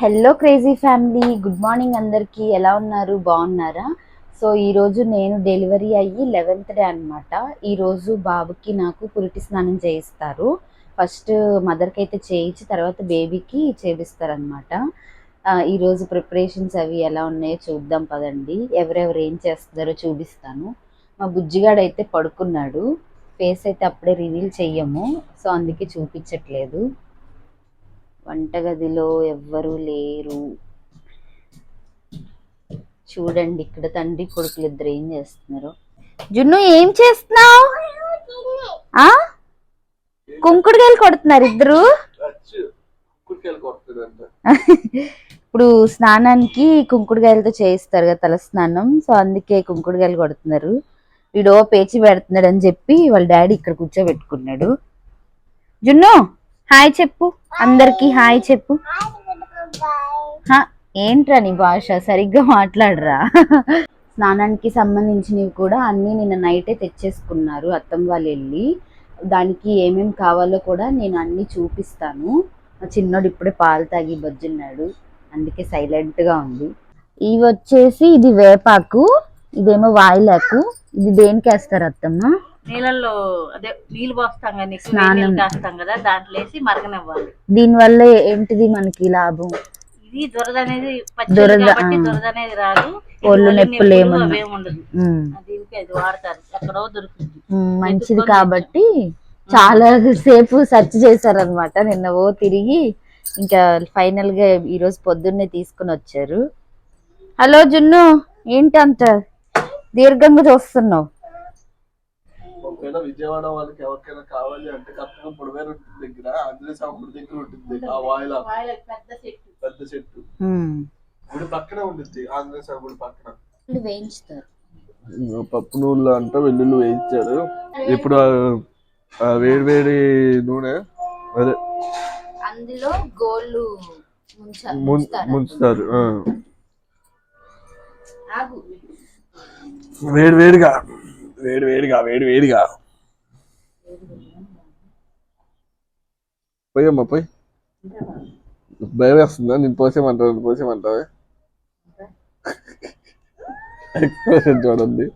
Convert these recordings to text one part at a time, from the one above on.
Hello crazy family good morning అందరికీ. ఎలా ఉన్నారు? బాగున్నారా? సో ఈరోజు నేను డెలివరీ అయ్యి లెవెన్త్ డే అనమాట ఈరోజు బాబుకి నాకు పురిటి స్నానం చేయిస్తారు. ఫస్ట్ మదర్కి అయితే చేయించి తర్వాత బేబీకి చేపిస్తారనమాట ఈరోజు ప్రిపరేషన్స్ అవి ఎలా ఉన్నాయో చూద్దాం పదండి. ఎవరెవరు ఏం చేస్తున్నారో చూపిస్తాను. మా బుజ్జిగాడు అయితే పడుకున్నాడు. ఫేస్ అయితే అప్పుడే రివీల్ చెయ్యము. సో అందుకే చూపించట్లేదు. వంటగదిలో ఎవ్వరూ లేరు. చూడండి ఇక్కడ తండ్రి కొడుకులు ఇద్దరు ఏం చేస్తున్నారు? జున్ను ఏం చేస్తున్నావు? ఆ? కుంకుడుకాయలు కొడుతున్నారు ఇద్దరు? ఇప్పుడు స్నానానికి కుంకుడుకాయలతో చేయిస్తారు కదా తల స్నానం సో అందుకే కుంకుడుకాయలు కొడుతున్నారు. వీడో పేచి పెడుతున్నాడు అని చెప్పి వాళ్ళ డాడీ ఇక్కడ కూర్చోబెట్టుకున్నాడు. జున్ను హాయ్ చెప్పు. అందరికి హాయ్ చెప్పు. హా, ఏంట్రా నీ భాష? సరిగ్గా మాట్లాడరా? స్నానానికి సంబంధించినవి కూడా అన్నీ నిన్న నైటే తెచ్చేసుకున్నారు అత్తమ్మ వాళ్ళు వెళ్ళి దానికి ఏమేమి కావాలో కూడా నేను అన్ని చూపిస్తాను. మా చిన్నోడు ఇప్పుడే పాలు తాగి బొజ్జున్నాడు. అందుకే సైలెంట్గా ఉంది. ఇవి వచ్చేసి ఇది వేపాకు ఇదేమో వాయిలాకు. ఇది దేనికి వేస్తారు అత్తమ్మ? నీళ్ళల్లో అదే నీళ్ళు పోస్తాం కానీ స్నానం. కాస్తాం కదా దాంట్లో వేసి మరగనివ్వాలి. దీనివల్ల ఏంటిది మనకి లాభం? ఇది దురద అనేది దురద. దురద అనేది రాదు. ఒళ్ళు నొప్పులు అది వాడతారు. ఎక్కడో దొరుకుతుంది. మంచిది కాబట్టి చాలా సేపు సెర్చ్ చేశారనమాట. నిన్న ఓ తిరిగి ఇంకా ఫైనల్గా ఈ రోజు పొద్దున్నే తీసుకుని వచ్చారు. హలో జున్ను ఏంటి అంత దీర్ఘంగా చూస్తున్నావు? ఒకవేళ విజయవాడ వాళ్ళకి ఎవరికైనా కావాలి అంటే కరెక్ట్గా పొడవేరు ఉంటుంది దగ్గర ఆంజనేయ స్వామి గుడి దగ్గర ఉంటుంది ఆ వాయిల్. పెద్ద చెట్టు పెద్ద చెట్టు గుడి పక్కనే ఉంటుంది ఆంజనేయ స్వామి గుడి పక్కన. పప్పు నూనెలు అంట వెల్లుల్లి వేయించారు. ఇప్పుడు వేడి వేడి నూనె అదే. అందులో గోళ్ళు ముంచుతారు. వేడి వేడిగా వేడి వేడిగా వేడి వేడిగా. పోయమ్మా పోయి. భయం వేస్తుందా? నేను పోసేమంటావు నేను పోసేమంటావా ఎక్స్ప్రెషన్ చూడండి.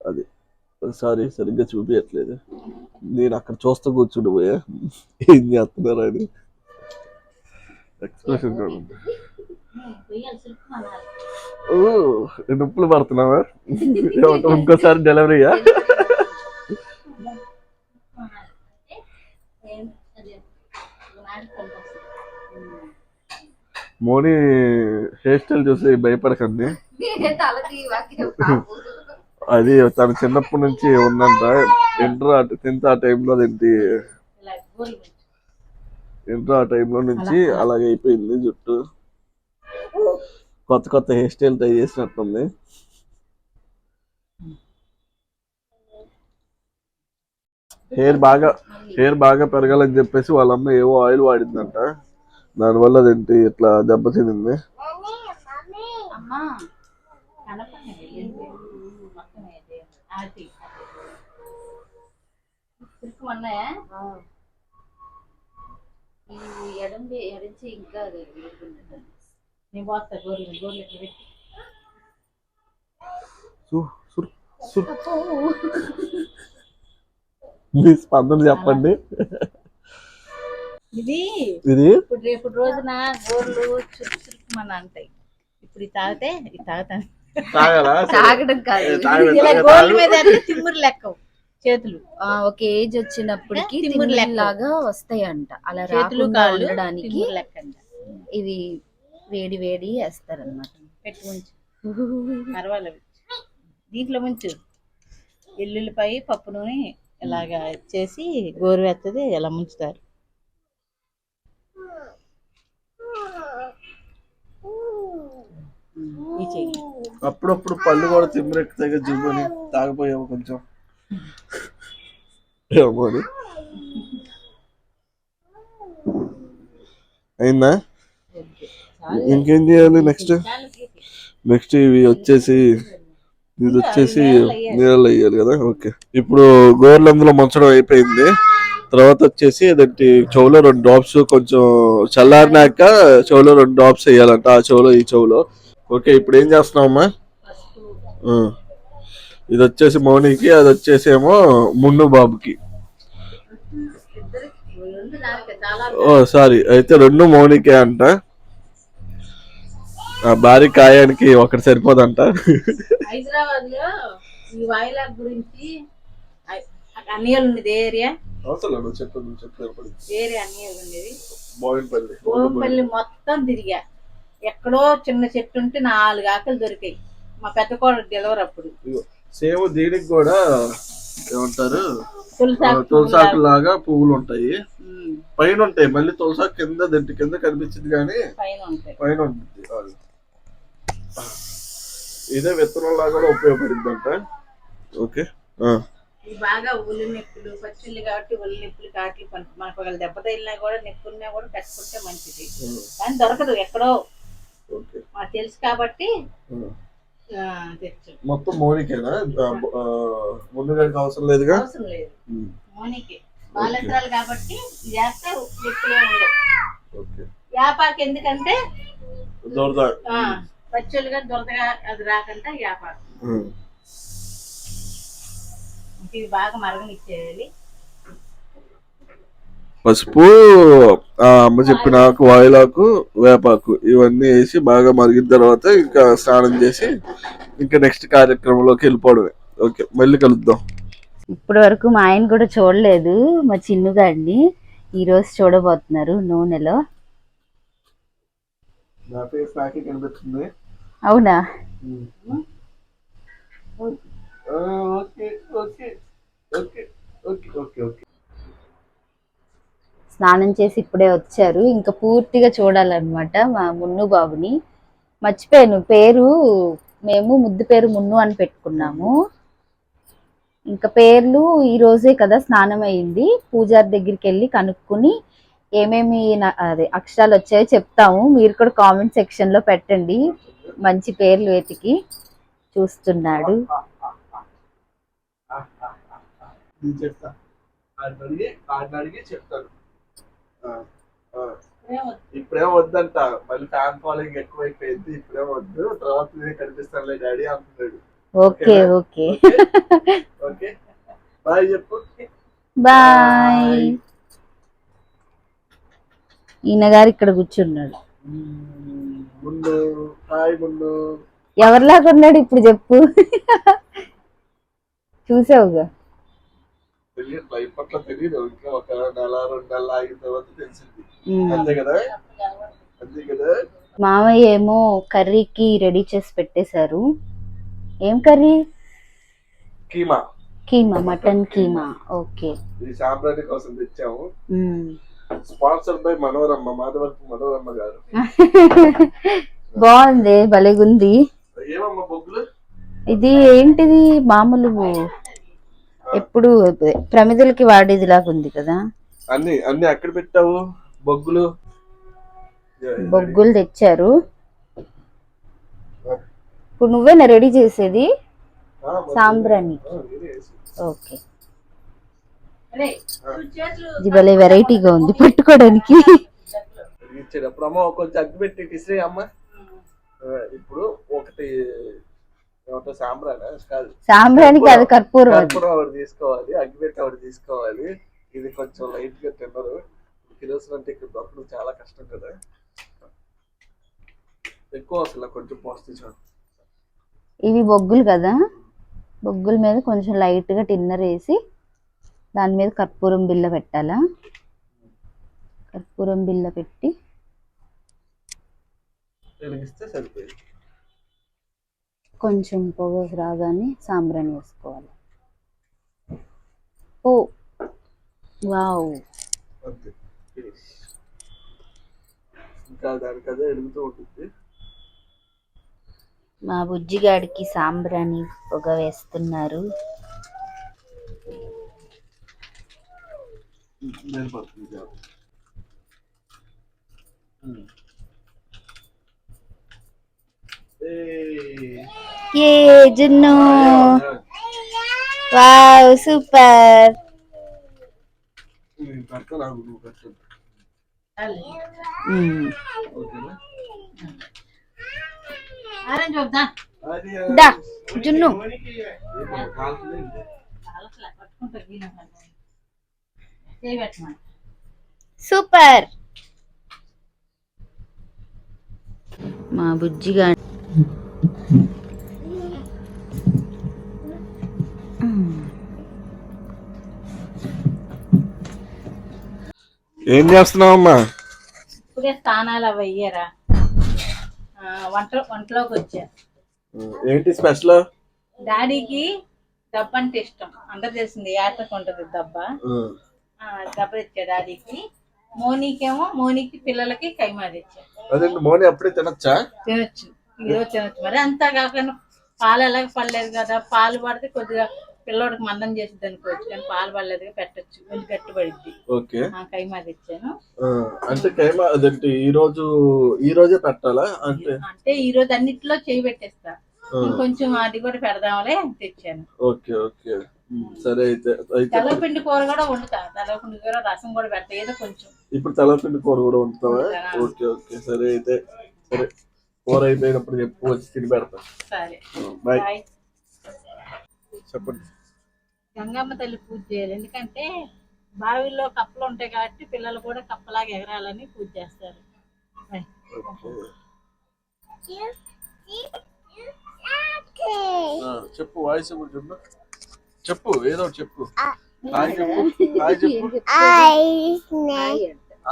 అది. సారీ సరిగ్గా చూపించట్లేదు నేను అక్కడ చూస్తూ కూర్చుండి పోయా. ఏం చేస్తున్నారు అని ఎక్స్ప్రెషన్ చూడండి ఓ నొప్పులు పడుతున్నావా? ఇంకోసారి డెలివరీయా మోని హెయిర్ స్టైల్ చూసి భయపడకండి. అది తన చిన్నప్పటి నుంచి ఉందంట. ఇంటర్ టెన్త్ ఆ టైంలో అదేంటి. ఇంటర్ ఆ టైంలో నుంచి అలాగే అయిపోయింది జుట్టు. కొత్త కొత్త హెయిర్ స్టైల్ ట్రై చేసినట్టుంది. హెయిర్ బాగా హెయిర్ బాగా పెరగాలని చెప్పేసి వాళ్ళ అమ్మ ఏవో ఆయిల్ వాడిందంట. దానివల్ల అదేంటి ఇట్లా దెబ్బతినింది అమ్మా కనపడలేదు. ఏంటి? మొత్తం ఏంటి? ఆటి. సిల్క్ ఉన్నాయా ఎడం ఎడించి ఇంకా వీలుకున్నట్టు. నేను పోస్తా గోర్లు గోర్లు ఇట్లా పెట్టి సు- సుర్- సుర్. మీ స్పందన చెప్పండి ఇది ఇది ఇప్పుడు రేపు రోజున గోర్లు చురుకు చురుకుమని అంటాయి ఇప్పుడు ఇది తాగితే ఇది తాగుతాను తాగరా? తాగడం కాదు. ఇలా మీద తిమ్మురు లెక్క. చేతులు. ఆ, ఒక ఏజ్ వచ్చినప్పటికి తిమ్మిరి. లాగా వస్తాయంట. అలా చేతులు రాకుండా కాళ్ళు ఉండడానికి తిమ్మురు లెక్క అంట. ఇవి వేడి వేడి వేస్తారనమాట పెట్టి ఉంచు పర్వాలేదు. దీంట్లో ముంచు. ఎల్లుల్లిపై పప్పు నూనె ఇలాగా చేసి గోరువెత్తది ఇలా ముంచుతారు? ఈ చెయ్యి అప్పుడప్పుడు పళ్ళు కూడా తిమ్మిరెక్కుతాయి కదా జిమ్మని తాగిపోయాము కొంచెం. అయిందా? ఇంకేం చేయాలి నెక్స్ట్ నెక్స్ట్ ఇవి వచ్చేసి ఇది వచ్చేసి నీళ్ళు వేయాలి కదా? ఓకే. ఇప్పుడు గోర్లు అందులో ముంచడం అయిపోయింది. తర్వాత వచ్చేసి అదేంటి చెవులో రెండు డ్రాప్స్ కొంచెం చల్లారినాక చెవులో రెండు డ్రాప్స్ వేయాలంట. ఆ చెవులో ఈ చెవులో. ఓకే ఇప్పుడు ఏం చేస్తున్నావమ్మా. ఇది వచ్చేసి మౌనికి అది వచ్చేసి ఏమో మున్ను బాబుకి. ఓ సారీ అయితే రెండు మౌనికే అంట. ఆ భారీ కాయానికి ఒకటి సరిపోదంట. హైదరాబాద్లో ఈ వాయిలా గురించి అన్నియలు ఉండేది ఏ ఏరియా? అన్నియలు ఉండేది? మొత్తం తిరిగా. ఎక్కడో చిన్న చెట్టు ఉంటే నాలుగు ఆకులు దొరికాయి. మా పెద్ద కోడలు డెలివర్ అప్పుడు. సేమ్ దీనికి కూడా ఏమంటారు? తులసాకు లాగా పువ్వులు ఉంటాయి పైన ఉంటాయి మళ్ళీ తులసాకు కింద దింటి కింద కనిపించింది కానీ పైన ఉంటాయి పైన ఉంటుంది. ఇదే విత్తనం లాగా కూడా ఉపయోగపడుద్ది అంట ఓకే బాగా ఉల్లి నొప్పులు పచ్చిళ్ళు కాబట్టి ఉల్లి నొప్పులు కాట్లు పని మనకు ఒకవేళ దెబ్బ తగిలినా కూడా నొప్పున్నా కూడా కట్టుకుంటే మంచిది. కానీ దొరకదు. ఎక్కడో మాకు తెలుసు కాబట్టి మొత్తం మౌనికేనా? ముందు అవసరం లేదుగా? అవసరం లేదు. మోనికి. బాలంత్రాలు కాబట్టి చేస్తే నొప్పులే ఉండవు ఎందుకంటే దొరద ఆ, పచ్చళ్ళుగా దొరదగా అది రాకుండా. ఇంక ఇది బాగా మరగనిచ్చేయాలి. పసుపు ఆ అమ్మ చెప్పిన ఆకు వాయిలాకు వేపాకు ఇవన్నీ వేసి బాగా మరిగిన తర్వాత ఇంకా స్నానం చేసి ఇంకా నెక్స్ట్ కార్యక్రమంలోకి వెళ్ళిపోవడమే. ఓకే మళ్ళీ కలుద్దాం. ఇప్పటి వరకు మా ఆయన కూడా చూడలేదు మా చిన్నుగాడిని ఈ రోజు చూడబోతున్నారు నూనెలో. నా ఫేస్ నాకే కనిపిస్తుంది. అవునా? Okay okay okay okay okay. స్నానం చేసి ఇప్పుడే వచ్చారు. ఇంకా పూర్తిగా చూడాలన్నమాట మా మున్ను బాబుని. మర్చిపోయాను. పేరు మేము ముద్దు పేరు మున్ను అని పెట్టుకున్నాము. ఇంకా పేర్లు ఈరోజే కదా స్నానం అయింది పూజారి దగ్గరికి వెళ్ళి కనుక్కుని ఏమేమి అదే అక్షరాలు వచ్చాయో చెప్తాము. మీరు కూడా కామెంట్ సెక్షన్లో పెట్టండి. మంచి పేర్లు వెతికి చూస్తున్నాడు. చెప్తాను. ఇప్పుడేం వద్దంట. మళ్ళీ ఫ్యాన్ ఫాలోయింగ్ ఎక్కువైపోయింది. ఇప్పుడేం వద్దు. తర్వాత నేను కనిపిస్తానులే డాడీ అంటున్నాడు. Okay okay. ఓకే. బాయ్ చెప్పు. బాయ్. ఈయన గారు ఇక్కడ కూర్చున్నాడు. మ్మ్. ముందు హాయ్ ముందు. ఎవరిలాగా ఉన్నాడు ఇప్పుడు చెప్పు. చూసావుగా? తెలియదు లైఫ్ పట్ల తెలియదు. ఇంకా ఒక నెల రెండు నెలలు ఆగిన తర్వాత తెలిసింది. అంతే కదా? అంతే కదా? మామయ్య ఏమో కర్రీకి రెడీ చేసి పెట్టేశారు. ఏం curry? Keema. Keema mutton keema. Okay. ఇది సాంబ్రాణి కోసం తెచ్చాము. Sponsor by Manoramma Madhavarapu Manoramma garu. బాగుంది భలేగుంది. ఏమమ్మా బొగ్గులు? ఇది ఏంటిది? మామూలు ఎప్పుడు ప్రమిదలకి వాడేది లాగా ఉంది కదా. అన్ని అన్ని అక్కడ పెట్టావు? బొగ్గులు? బొగ్గులు తెచ్చారు. ఇప్పుడు నువ్వేనా రెడీ చేసేది? సాంబ్రాణి. ఓకే. ఇది భలే వెరైటీగా ఉంది పట్టుకోవడానికి. ఇచ్చేటప్పుడు అమ్మ కొంచెం అగ్గి పెట్టి ఇసిరే అమ్మ ఇప్పుడు ఒకటి సాంబ్రానికి అది కర్పూరం. కర్పూరం ఒకటి తీసుకోవాలి అగ్గిపెట్టి ఒకటి తీసుకోవాలి. ఇది కొంచెం లైట్గా తిన్నారు. కిరోసిన్ అంటే ఇక్కడ దొరకడం చాలా కష్టం కదా. ఎక్కువ అసలు కొంచెం పోస్తే ఇవి బొగ్గులు కదా. బొగ్గుల మీద కొంచెం లైట్గా టిన్నర్ వేసి దాని మీద కర్పూరం బిల్ల పెట్టాలా? కర్పూరం బిల్ల పెట్టి వెలిగిస్తే సరిపోయింది. కొంచెం పొగ రాగానే సాంబ్రాణి వేసుకోవాలి. Oh wow. మా బుజ్జిగాడికి సాంబ్రాణి పొగ వేస్తున్నారు. ఉమ్. ఏ జున్ను? Wow super. దా జున్ను. సూపర్. మా బుజ్జిగా ఏం చేస్తున్నావమ్మా? ఇప్పుడే స్థానాలు అవి అయ్యారా? వంట వంటలోకి వచ్చా. ఏంటి స్పెషల్? డాడీకి దెబ్బ అంటే ఇష్టం. అందరు తెలిసింది ఏటకు ఉంటది దెబ్బ. ఆ, దెబ్బ తెచ్చా డాడీకి. మోనీకేమో మోనీకి పిల్లలకి కైమా తెచ్చా. అదేంటి మోని అప్పుడే తినొచ్చా? తినొచ్చు. ఈరోజు తినొచ్చు. మరి అంతా కాకుండా పాలు ఎలాగ పడలేదు కదా పాలు పడితే కొద్దిగా పిల్లోడికి మందం చేసిద్ది అనుకోవచ్చు కానీ పాలు పడలేదు పెట్టచ్చు. కొంచెం గట్టిపడిద్ది ఓకే. ఆ కైమా తెచ్చాను. అంటే కైమా అదేంటి ఈ రోజు ఈ రోజే పెట్టాలా? అంటే అంటే ఈ రోజు అన్నిట్లో చేయి పెట్టేస్తా. కొంచెం అది కూడా పెడదామలే తెచ్చాను. Okay okay. సరే అయితే తెల్లపిండి కూర కూడా వండుతా. తెల్లపిండి కూర రసం కూడా పెడతా. ఏదో కొంచెం. ఇప్పుడు తెల్లపిండి కూర కూడా వండుతావా? Okay okay. సరే అయితే సరే. కూర అయిపోయినప్పుడు చెప్పు వచ్చి తిని పెడతా. సరే. బాయ్. చెప్పండి. గంగమ్మ తల్లి పూజ చేయాలి. ఎందుకంటే బావిలో కప్పలు ఉంటాయి కాబట్టి పిల్లలు కూడా కప్పలాగా ఎగరాలని పూజ చేస్తారు. చెప్పు వాయిస్ చెప్పు. చెప్పు ఏదో చెప్పు. హాయ్ చెప్పు హాయ్ చెప్పు.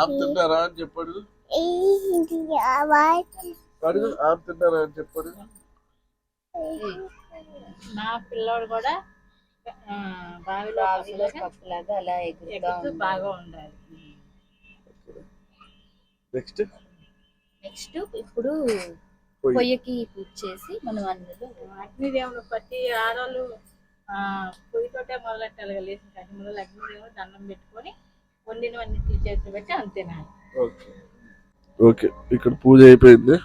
ఆప్ తింటారా అని చెప్పాడు. అడుగు ఆప్ తింటారా అని చెప్పాడు. నా పిల్లోడు కూడా ఆ, బావిలో కప్పులాగా అలా ఎగురుతా బాగా ఉండాలి. నెక్స్ట్? నెక్స్ట్ ఇప్పుడు పొయ్యకి పూజ చేసి మనం అందులో అగ్నిదేవుడు ప్రతి ఆడవాళ్ళు ఆ, పొయ్యితోటే మొదలెట్టాలి లేచిన కానీ మొదలు అగ్నిదేవుడు దండం పెట్టుకొని వండినవన్నీ చేతులు పెట్టి అంతేనాలి ఓకే. ఓకే. ఇక్కడ పూజ అయిపోయింది.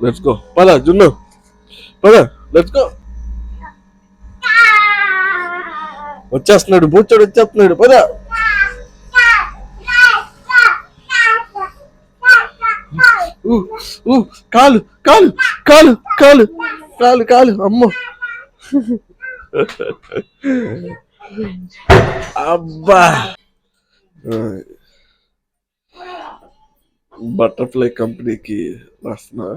లెట్స్ గో పద జున్ను. పద లెట్స్ గో వచ్చేస్తున్నాడు బూచోడు వచ్చేస్తున్నాడు పద. కాలు కాలు కాలు కాలు కాలు కాలు అమ్మో. అబ్బా. బటర్ఫ్లై కంపెనీకి రాస్తున్నా.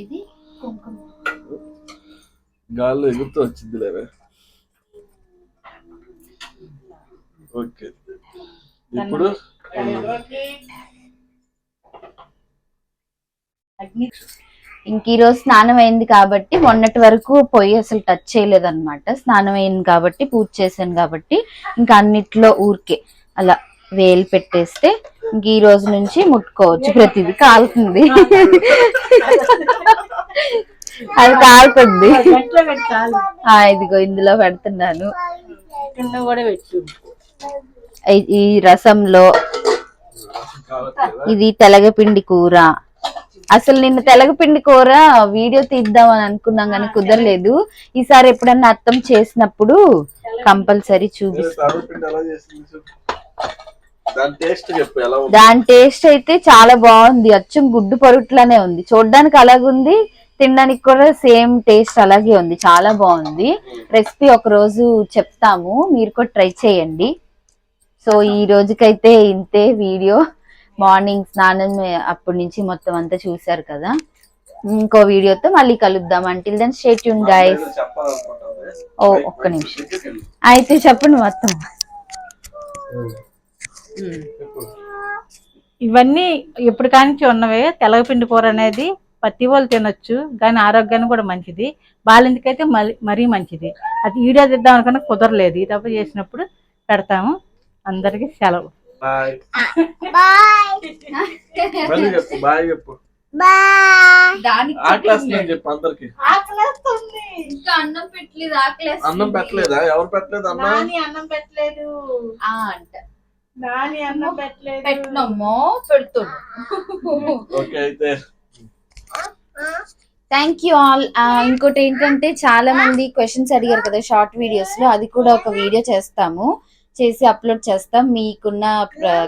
ఇది కుంకుమ. గాల్లో ఎగురుతూ వచ్చింది లేవే ఓకే. ఇప్పుడు అగ్ని ఇంక ఈ రోజు స్నానం అయింది కాబట్టి మొన్నటి వరకు పొయ్యి అసలు టచ్ చేయలేదన్నమాట. స్నానం అయింది కాబట్టి పూజ చేశాను కాబట్టి ఇంకా అన్నిట్లో ఊరికే అలా వేలు పెట్టేస్తే ఇంక ఈ రోజు నుంచి ముట్టుకోవచ్చు ప్రతిదీ. కాలుతుంది. అది కాలుతుంది ఇదిగో ఇందులో పెడుతున్నాను. కింద కూడా పెట్టు. ఈ- రసంలో ఇది తెలగపిండి కూర. అసలు నిన్న తెలగపిండి కూర వీడియో తీద్దామని అనుకున్నాం కానీ కుదరలేదు. ఈసారి ఎప్పుడన్నా అత్తం చేసినప్పుడు కంపల్సరీ చూపిస్తాం. సర్వపిండి ఎలా చేసింది చెప్పు. దాని టేస్ట్ చెప్పు ఎలా ఉంది? దాని టేస్ట్ అయితే చాలా బాగుంది. అచ్చం గుడ్డు పరుట్లానే ఉంది. చూడడానికి అలాగుంది. తినడానికి కూడా సేమ్ టేస్ట్ అలాగే ఉంది. చాలా బాగుంది. రెసిపీ ఒక రోజు చెప్తాము. మీరు కూడా ట్రై చేయండి. సో ఈ రోజుకైతే ఇంతే వీడియో. మార్నింగ్ స్నానం అప్పటి నుంచి మొత్తం అంతా చూసారు కదా. ఇంకో వీడియోతో మళ్ళీ కలుద్దాం. అంటిల్ దెన్ స్టేట్ యూన్ గైస్ ఓ ఒక్క నిమిషం. అయితే చెప్పండి మొత్తం. ఇవన్నీ ఎప్పుడు కానించి ఉన్నవే. తెలగపిండి కూర అనేది ప్రతి వాళ్ళు తినొచ్చు కానీ ఆరోగ్యానికి కూడా మంచిది. బాలింతకైతే మరీ మరీ మంచిది. అది వీడియో తీద్దాం అనుకున్నా కుదరలేదు. ఈ తప్ప చేసినప్పుడు పెడతాము. అందరికి సెలవు. బాయ్. బాయ్. చెప్పు అన్నం పెట్టలేదు ఆకలేస్తుంది. అన్నం పెట్టలేదా? ఎవరు పెట్టలేదు అన్నం? నాని అన్నం పెట్టలేదు. ఆ అంట. నాని అన్నం పెట్టలేదు. పెట్టినమ్మో పెడుతున్నా. ఓకే అయితే. థ్యాంక్ యూ ఆల్ ఇంకోటి ఏంటంటే చాలా మంది క్వశ్చన్స్ అడిగారు కదా షార్ట్ వీడియోస్లో. అది కూడా ఒక వీడియో చేస్తాము. చేసి అప్లోడ్ చేస్తాం. మీకున్న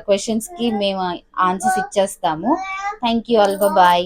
క్వశ్చన్స్కి మేము ఆన్సర్స్ ఇచ్చేస్తాము. Thank you all bye